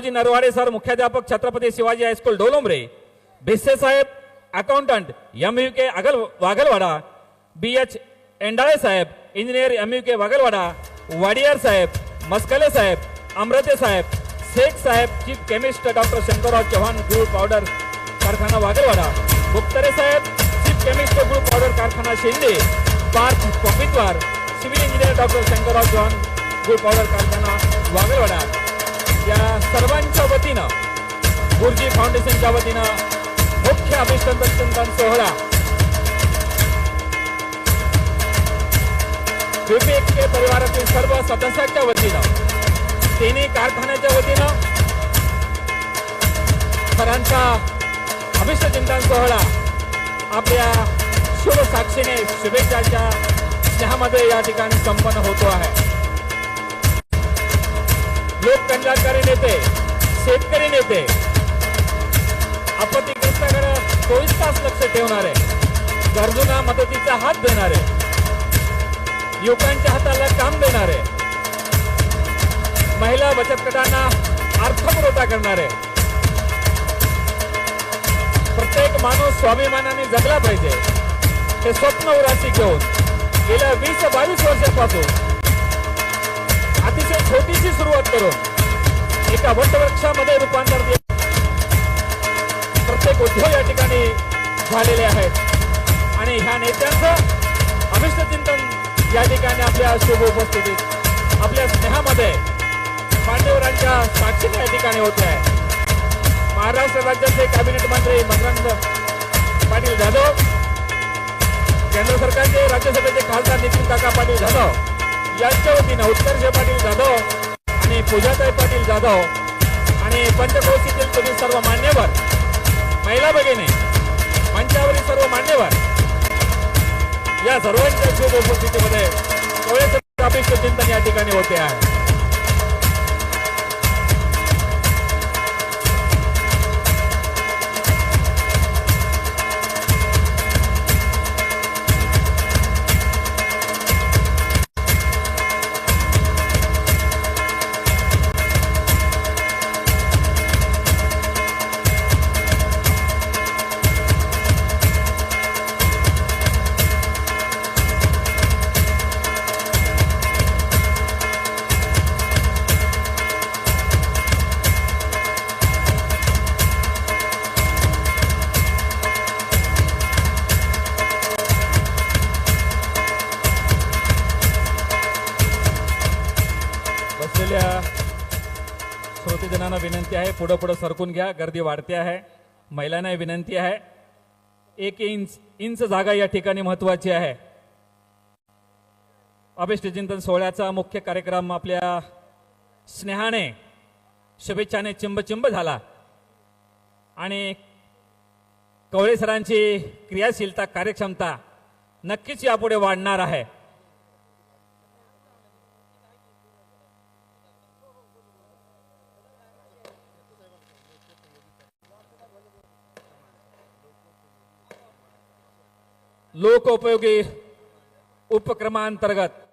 जी Narwade sir मुख्याध्यापक Chhatrapati Shivaji high school Dolomare Bhise साहेब accountant M U K अगल वागलवाडा बी एच एंडाळे साहेब engineer M U K Vagalwada Wadiyar साहेब मस्कले साहेब अमृते साहेब शेख साहेब chief chemist doctor Shankarrao Chavan गुळ powder कारखाना वागलवाडा गुप्तरे साहेब चीफ केमिस्ट गुळ पावडर कारखाना Shinde Parth Kopitwar civil engineer doctor Shankarrao Chavan गुळ पावडर कारखाना वागलवाडा या सर्वांच्या वतीनं गुरुजी फाउंडेशनच्या वतीनं मुख्य अभिष्टन सोहळा. के परिवारातील सर्व सदस्यांच्या वतीनं तिन्ही कारखान्याच्या वतीनं सरांचा अभिष्ट चिंतन सोहळा आपल्या शुभ साक्षीने शुभेच्छाच्या स्नेहामध्ये या ठिकाणी संपन्न होतो आहे. लोक कल्याणकारी नेते शेतकरी नेते. आपत्तीग्रस्ताकडे चोवीस तास लक्ष ठेवणारे गरजूंना मदतीचा हात देणारे युवकांच्या हाताला काम देणारे महिला बचत गटांना अर्थपुरवठा करणारे. प्रत्येक माणूस स्वाभिमानाने जगला पाहिजे. हे स्वप्न उराशी घेऊन गेल्या वीस बावीस वर्षापासून अतिशय छोटीशी सुरुवात करून एका वटवृक्षामध्ये रूपांतर दे- प्रत्येक उद्योग या ठिकाणी झालेले आहेत. आणि ह्या नेत्यांचं अभिष्ट चिंतन या ठिकाणी आपल्या शुभ उपस्थितीत आपल्या स्नेहामध्ये मान्यवरांच्या साक्षीने या ठिकाणी होते. आहे महाराष्ट्र राज्याचे कॅबिनेट मंत्री मकरंद पाटील जाधव केंद्र सरकारचे राज्यसभेचे खासदार नितीन काका पाटील जाधव यांच्या वतीनं उत्कर्ष पाटील जाधव आणि पूजाताई पाटील जाधव आणि पंचक्रोशीतील तुम्ही सर्व मान्यवर महिला भगिनी मंचावरील सर्व मान्यवर या सर्वांच्या शुभ उपस्थितीमध्ये कोळे अभिष्ट चिंतन या ठिकाणी होते आहे. आलेल्या श्रोतेजनांना विनंती आहे. पुढं पुढं सरकून घ्या. गर्दी वाढते आहे. महिलांना विनंती आहे. एक इंच इंच जागा या ठिकाणी महत्वाची आहे. अभिष्टचिंतन सोहळ्याचा मुख्य कार्यक्रम आपल्या स्नेहाने शुभेच्छाने चिंबचिंब झाला. आणि कवळे सरांची क्रियाशीलता कार्यक्षमता नक्कीच यापुढे वाढणार आहे. लोकोपयोगी उपक्रमांतर्गत